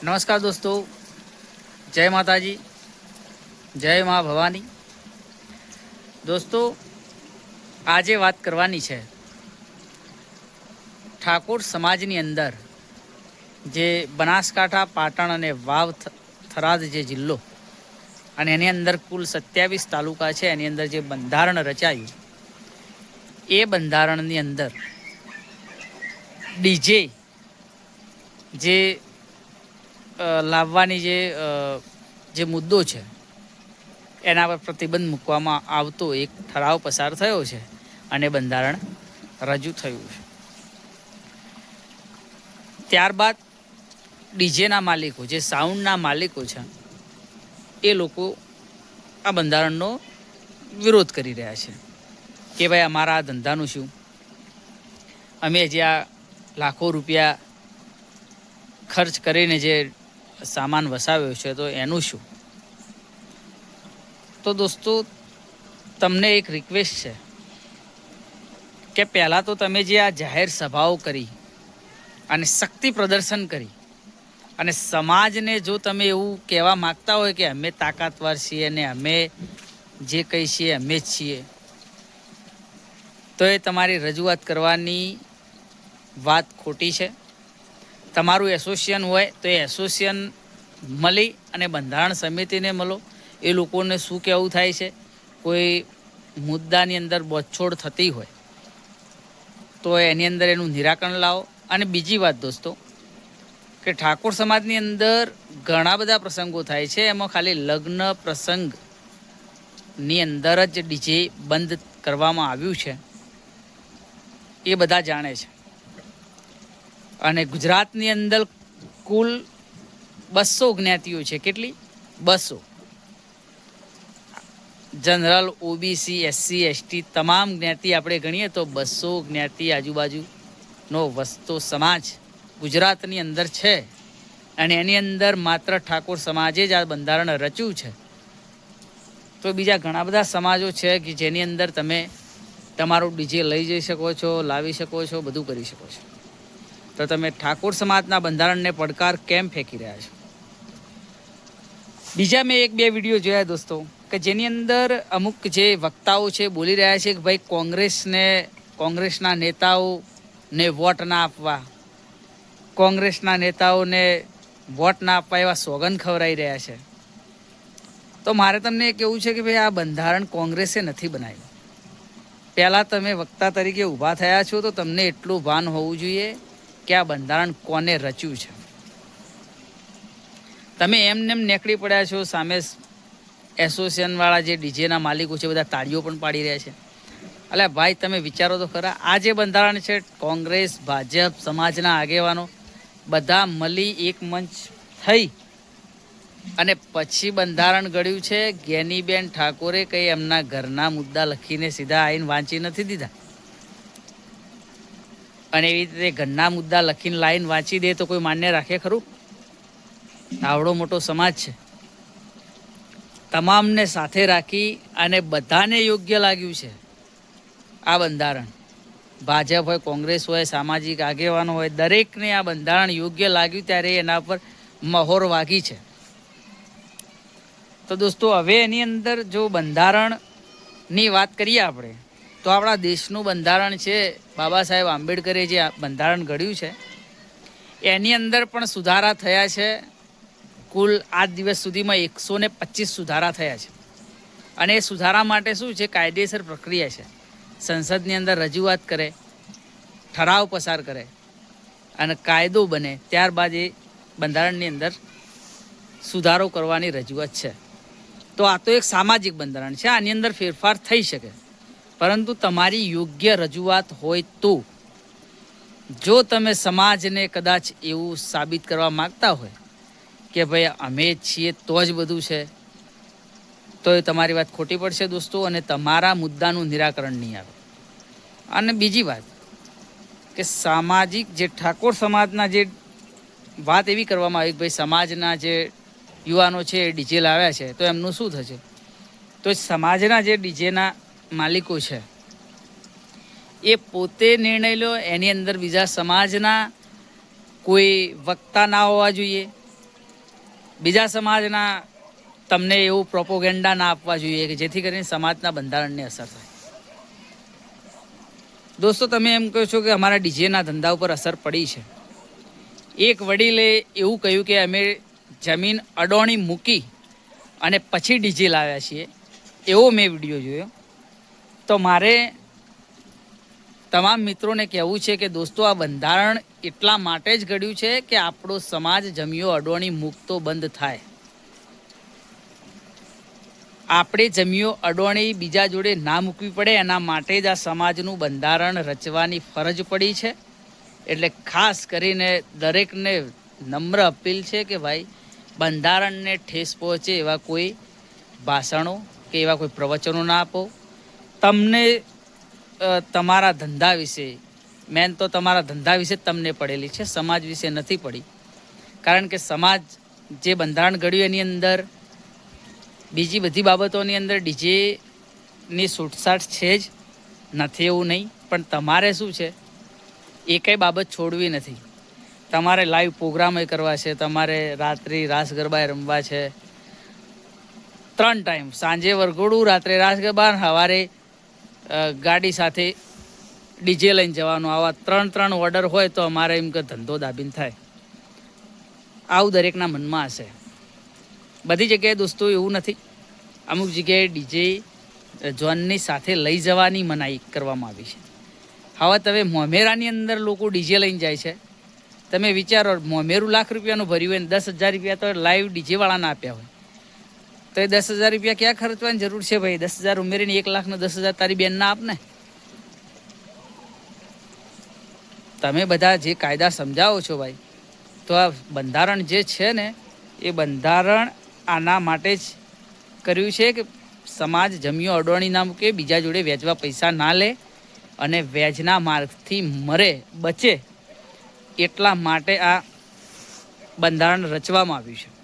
નમસ્કાર દોસ્તો, જય માતાજી, જય મા ભવાની. દોસ્તો, આજે વાત કરવાની છે ઠાકોર સમાજની અંદર જે બનાસકાંઠા, પાટણ અને વાવ થરાદ જે જિલ્લો અને એની અંદર કુલ સત્યાવીસ તાલુકા છે, એની અંદર જે બંધારણ રચાયું, એ બંધારણની અંદર ડીજે જે લાવવાની જે જે મુદ્દો છે, એના પર પ્રતિબંધ મૂકવામાં આવતો એક ઠરાવ પસાર થયો છે અને બંધારણ રજૂ થયું છે. ત્યારબાદ ડીજેના માલિકો, જે સાઉન્ડના માલિકો છે, એ લોકો આ બંધારણનો વિરોધ કરી રહ્યા છે કે ભાઈ અમારા આ ધંધાનું શું? અમે જે આ લાખો રૂપિયા ખર્ચ કરીને જે સામાન વસાવ્યો છે, તો એનું શું? તો દોસ્તો, તમને એક રિક્વેસ્ટ છે કે પહેલાં તો તમે જે આ જાહેર સભાઓ કરી અને શક્તિ પ્રદર્શન કરી અને સમાજને જો તમે એવું કહેવા માગતા હોય કે અમે તાકાતવાર છીએ ને અમે જે કહી છીએ, અમે જ છીએ, તો એ તમારી રજૂઆત કરવાની વાત ખોટી છે? તમારું એસોસિએશન હોય તો એ એસોસિએશન મળી અને બંધારણ સમિતિને મળો. એ લોકોને શું કહેવું થાય છે? કોઈ મુદ્દાની અંદર બોછોડ થતી હોય તો એની અંદર એનું નિરાકરણ લાવો. અને બીજી વાત દોસ્તો, કે ઠાકોર સમાજની અંદર ઘણા બધા પ્રસંગો થાય છે. એમાં ખાલી લગ્ન પ્રસંગની અંદર જ ડીજે બંધ કરવામાં આવ્યું છે. એ બધા જાણે છે. અને ગુજરાતની અંદર કુલ બસો જ્ઞાતિઓ છે. કેટલી? બસો. જનરલ, ઓબીસી, એસસી, એસટી તમામ જ્ઞાતિ આપણે ગણીએ તો બસો જ્ઞાતિ આજુબાજુનો વસતો સમાજ ગુજરાતની અંદર છે. અને એની અંદર માત્ર ઠાકોર સમાજે જ આ બંધારણ રચ્યું છે. તો બીજા ઘણા બધા સમાજો છે કે જેની અંદર તમે તમારું ડીજે લઈ જઈ શકો છો, લાવી શકો છો, બધું કરી શકો છો. તો તમે ઠાકોર સમાજના બંધારણને પડકાર કેમ ફેંકી રહ્યા છો? બીજા મેં એક બે વીડિયો જોયા દોસ્તો, કે જેની અંદર અમુક જે વક્તાઓ છે બોલી રહ્યા છે કે ભાઈ કોંગ્રેસને, કોંગ્રેસના નેતાઓને વોટ ના આપવા, કોંગ્રેસના નેતાઓને વોટ ના આપવા એવા સોગન ખવરાઈ રહ્યા છે. તો મારે તમને કેવું છે કે ભાઈ આ બંધારણ કોંગ્રેસે નથી બનાવ્યું. પહેલાં તમે વક્તા તરીકે ઊભા થયા છો તો તમને એટલું ભાન હોવું જોઈએ કે આ બંધારણ કોને રચ્યું છે? તમે એમને એમ નીકળી પડ્યા છો, સામે એસોસિએશનવાળા જે ડીજેના માલિકો છે, બધા તાળીઓ પણ પાડી રહ્યા છે. એટલે ભાઈ, તમે વિચારો તો ખરા, આ જે બંધારણ છે, કોંગ્રેસ, ભાજપ, સમાજના આગેવાનો, બધા મળી એક મંચ થઈ અને પછી બંધારણ ઘડ્યું છે. ગેનીબેન ઠાકોરે કંઈ એમના ઘરના મુદ્દા લખીને સીધા આવીને વાંચી નથી દીધા? અને એવી રીતે ઘરના મુદ્દા લખીને લાઈન વાંચી દે તો કોઈ માન્ય રાખે, ખરું? આવડો મોટો સમાજ છે. તમામને સાથે રાખી અને બધાને યોગ્ય લાગ્યું છે. આ બંધારણ. ભાજપ હોય, કોંગ્રેસ હોય, સામાજિક આગેવાનો હોય, દરેકને આ બંધારણ યોગ્ય લાગ્યું ત્યારે એના પર મહોર વાગી છે. તો દોસ્તો, હવે એની અંદર જો બંધારણની વાત કરીએ આપણે તો આપણા દેશનું બંધારણ છે, બાબા સાહેબ આંબેડકરે જે બંધારણ ઘડ્યું છે, એની અંદર પણ સુધારા થયા છે. કુલ આજ દિવસ સુધીમાં એકસો ને પચીસ સુધારા થયા છે. અને એ સુધારા માટે શું છે, કાયદેસર પ્રક્રિયા છે. સંસદની અંદર રજૂઆત કરે, ઠરાવ પસાર કરે અને કાયદો બને, ત્યારબાદ એ બંધારણની અંદર સુધારો કરવાની રજૂઆત છે. તો આ તો એક સામાજિક બંધારણ છે, આની અંદર ફેરફાર થઈ શકે. પરંતુ તમારી યોગ્ય રજૂઆત હોય તો, જો તમે સમાજને કદાચ એવું સાબિત કરવા માગતા હોય કે ભાઈ અમે છીએ તો જ બધું છે, તો એ તમારી વાત ખોટી પડશે દોસ્તો અને તમારા મુદ્દાનું નિરાકરણ નહીં આવે. અને બીજી વાત કે સામાજિક જે ઠાકોર સમાજના જે વાત એવી કરવામાં આવી કે ભાઈ સમાજના જે યુવાનો છે એ ડીજે લાવ્યા છે, તો એમનું શું થશે? તો સમાજના જે ડીજેના માલિકો છે. એ પોતે નિર્ણય લો, એની અંદર બીજા સમાજના કોઈ વક્તા ના હોવા જોઈએ. બીજા સમાજના તમને એવું પ્રોપોગેન્ડા ના આપવા જોઈએ કે જેથી કરીને સમાજના બંધારણને અસર થાય. દોસ્તો, તમે એમ કહો છો કે અમારા ડીજેના ધંધા ઉપર અસર પડી છે. એક વડીલે એવું કહ્યું કે અમે જમીન અડોણી મૂકી અને પછી ડીજે લાવ્યા છીએ. એવો મેં વીડિયો જોયો. તો મારે તમામ મિત્રોને કહેવું છે કે દોસ્તો, આ બંધારણ એટલા માટે જ ઘડ્યું છે કે આપણો સમાજ જમ્યો અડોણી મુક્તો બંધ થાય. આપણે જમ્યો અડોણી બીજા જોડે ના મૂકવી પડે, એના માટે જ આ સમાજનું બંધારણ રચવાની ફરજ પડી છે. એટલે ખાસ કરીને દરેકને નમ્ર અપીલ છે કે ભાઈ, બંધારણને ઠેસ પહોંચે એવા કોઈ ભાષણો કે એવા કોઈ પ્રવચનો ના આપો. તમને તમારા ધંધા વિશે, મેન તો તમારા ધંધા વિશે જ તમને પડેલી છે, સમાજ વિશે નથી પડી. કારણ કે સમાજ જે બંધારણ ઘડ્યું એની અંદર, બીજી બધી બાબતોની અંદર ડીજેની છૂટછાટ છે જ નથી એવું નહીં, પણ તમારે શું છે? એ કંઈ બાબત છોડવી નથી. તમારે લાઈવ પ્રોગ્રામે કરવા છે, તમારે રાત્રિ રાસ ગરબા રમવા છે. ત્રણ ટાઈમ સાંજે વરઘોડું, રાત્રે રાસ ગરબા સવારે ગાડી સાથે ડીજે લઈને જવાનું. આવા ત્રણ ત્રણ ઓર્ડર હોય તો અમારે એમ કે ધંધો દાબીન થાય. આવું દરેકના મનમાં હશે. બધી જગ્યાએ દોસ્તો એવું નથી. અમુક જગ્યાએ ડીજે જોનની સાથે લઈ જવાની મનાઈ કરવામાં આવી છે. હવે તમે મોમેરાની અંદર લોકો ડીજે લઈને જાય છે. તમે વિચારો, મોમેરું લાખ રૂપિયાનું ભર્યું હોય ને દસ હજાર રૂપિયા તો લાઈવ ડીજેવાળાને આપ્યા હોય. તો એ દસ હજાર રૂપિયા ક્યાં ખર્ચવાની જરૂર છે ભાઈ? દસ હજાર ઉમેરીને એક લાખનો દસ હજાર તારી બેનના આપને. તમે બધા જે કાયદા સમજાવો છો ભાઈ, તો આ બંધારણ જે છે ને, એ બંધારણ આના માટે જ કર્યું છે કે સમાજ જમ્યો અડોણી ના મૂકે, બીજા જોડે વેચવા પૈસા ના લે અને વેજના માર્ગથી મરે, બચે એટલા માટે આ બંધારણ રચવામાં આવ્યું છે.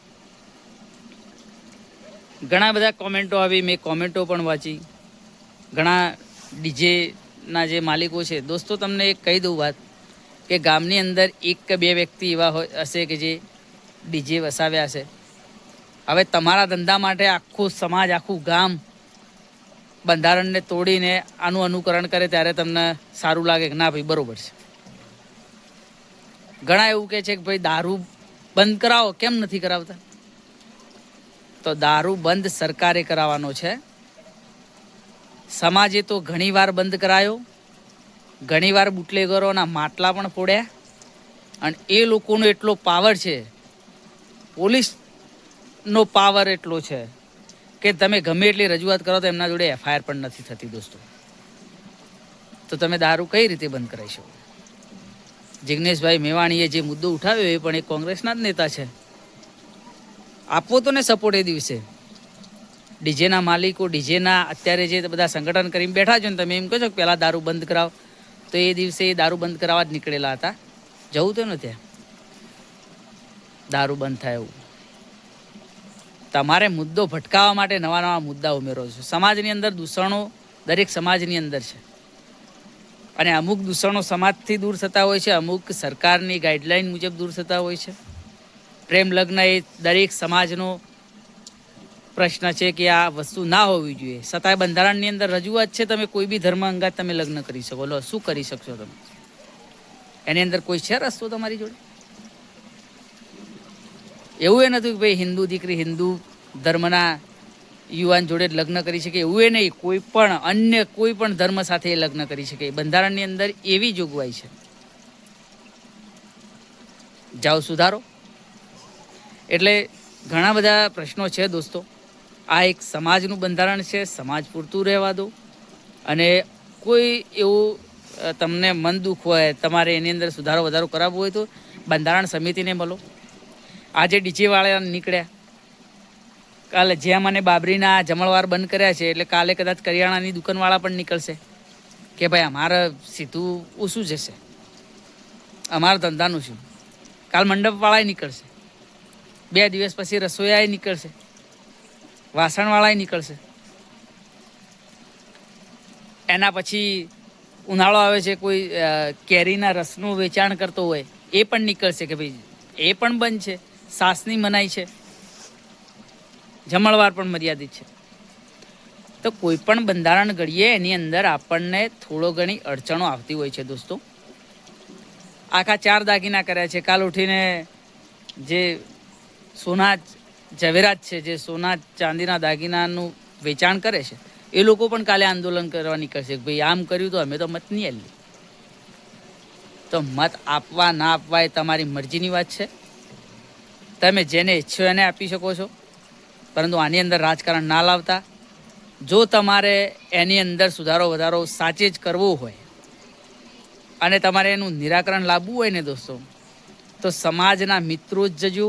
ઘણા બધા કોમેન્ટો આવી, મેં કોમેન્ટો પણ વાંચી. ઘણા ડીજેના જે માલિકો છે, દોસ્તો તમને એક કહી દઉં વાત કે ગામની અંદર એક કે બે વ્યક્તિ એવા હોય, હશે કે જે ડીજે વસાવ્યા છે હવે તમારા ધંધા માટે આખું સમાજ, આખું ગામ બંધારણને તોડીને આનું અનુકરણ કરે ત્યારે તમને સારું લાગે કે ના ભાઈ, બરાબર છે. ઘણા એવું કહે છે કે ભાઈ, દારૂ બંધ કરાવો, કેમ નથી કરાવતા? તો દારૂ બંધ સરકારે કરાવવાનો છે. સમાજે તો ઘણીવાર બંધ કરાયો. ઘણીવાર બુટલેગરોના માટલા પણ ફોડ્યા. અને એ લોકોનો એટલો પાવર છે. પોલીસનો પાવર એટલો છે કે તમે ગમે એટલી રજૂઆત કરો તો એમના જોડે એફઆઈઆર પણ નથી થતી દોસ્તો. તો તમે દારૂ કઈ રીતે બંધ કરાવી શકો? જિગ્નેશભાઈ મેવાણીએ જે મુદ્દો ઉઠાવ્યો એ પણ એક કોંગ્રેસના જ નેતા છે. આપવો તો ને સપોર્ટ એ દિવસે. ડીજેના માલિકો ડીજેના અત્યારે જે બધા સંગઠન કરીને બેઠા છો ને તમે એમ કહો છો કે પહેલાં દારૂ બંધ કરાવો. તો એ દિવસે એ દારૂ બંધ કરાવવા જ નીકળેલા હતા. જવું તો ને ત્યાં. દારૂ બંધ થાય એવું. તમારે મુદ્દો ભટકાવવા માટે નવા નવા મુદ્દા ઉમેરો છો. સમાજની અંદર દૂષણો દરેક સમાજની અંદર છે. અને અમુક દૂષણો સમાજથી દૂર થતા હોય છે, અમુક સરકારની ગાઈડલાઈન મુજબ દૂર થતા હોય છે. પ્રેમ લગ્ન એ દરેક સમાજનો પ્રશ્ન છે કે આ વસ્તુ ના હોવી જોઈએ. છતાંય બંધારણની અંદર રજૂઆત છે, તમે કોઈ બી ધર્મ અંગાત તમે લગ્ન કરી શકો. લો, શું કરી શકશો તમે? એની અંદર કોઈ છે રસ્તો તમારી જોડે? એવું એ નથી કે ભાઈ હિન્દુ દીકરી હિન્દુ ધર્મના યુવાન જોડે લગ્ન કરી શકે, એવું એ નહીં. કોઈ પણ અન્ય કોઈ પણ ધર્મ સાથે એ લગ્ન કરી શકે. બંધારણની અંદર એવી જોગવાઈ છે. જાઓ, સુધારો. એટલે ઘણા બધા પ્રશ્નો છે દોસ્તો. આ એક સમાજનું બંધારણ છે, સમાજ પૂરતું રહેવા દો. અને કોઈ એવું તમને મન દુઃખ હોય, તમારે એની અંદર સુધારો વધારો કરાવવો હોય તો બંધારણ સમિતિને મળો. આજે ડીજેવાળા નીકળ્યા. કાલે જેમ અને બાબરીના જમણવાર બંધ કર્યા છે, એટલે કાલે કદાચ કરિયાણાની દુકાનવાળા પણ નીકળશે. કે ભાઈ અમારે સીધું ઓછું જશે. અમારા ધંધાનું શું? કાલ મંડપવાળાએ નીકળશે. બે દિવસ પછી રસોઈયાએ નીકળશે. વાસણવાળાએ નીકળશે. એના પછી ઉનાળો આવે છે, કોઈ કેરીના રસનું વેચાણ કરતો હોય, એ પણ નીકળશે કે ભાઈ, એ પણ બંધ છે, સાસની મનાઈ છે. જમણવાર પણ મર્યાદિત છે. તો કોઈ પણ બંધારણ ઘડીએ એની અંદર આપણને થોડો ઘણી અડચણો આવતી હોય છે દોસ્તો. આખા ચાર દાગીના કર્યા છે. કાલ ઉઠીને જે સોના ઝવેરાત છે, જે સોના ચાંદીના દાગીનાનું વેચાણ કરે છે, એ લોકો પણ કાલે આંદોલન કરવા નીકળશે ભાઈ આમ કર્યું તો અમે તો મત નહીં આલી તો મત આપવા ના આપવા એ તમારી મરજીની વાત છે. તમે જેને ઈચ્છો એને આપી શકો છો. પરંતુ આની અંદર રાજકારણ ના લાવતા. જો તમારે એની અંદર સુધારો વધારો સાચે જ કરવો હોય અને તમારે એનું નિરાકરણ લાવવું હોય ને દોસ્તો, તો સમાજના મિત્રો જ જજો.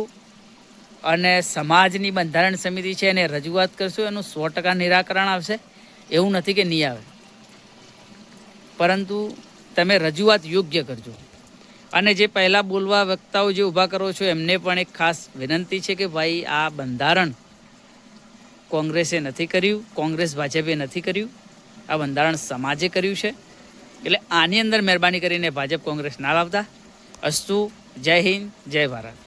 અને સમાજની બંધારણ સમિતિ છે એને રજૂઆત કરશો, એનું સો ટકા નિરાકરણ આવશે. એવું નથી કે નહીં આવે. પરંતુ તમે રજૂઆત યોગ્ય કરજો. અને જે પહેલાં બોલવા વક્તાઓ જે ઊભા કરો છો, એમને પણ એક ખાસ વિનંતી છે કે ભાઈ, આ બંધારણ કોંગ્રેસે નથી કર્યું, કોંગ્રેસ ભાજપે નથી કર્યું. આ બંધારણ સમાજે કર્યું છે. એટલે આની અંદર મહેરબાની કરીને ભાજપ કોંગ્રેસ ના લાવતા. અસ્તુ, જય હિન્દ, જય ભારત.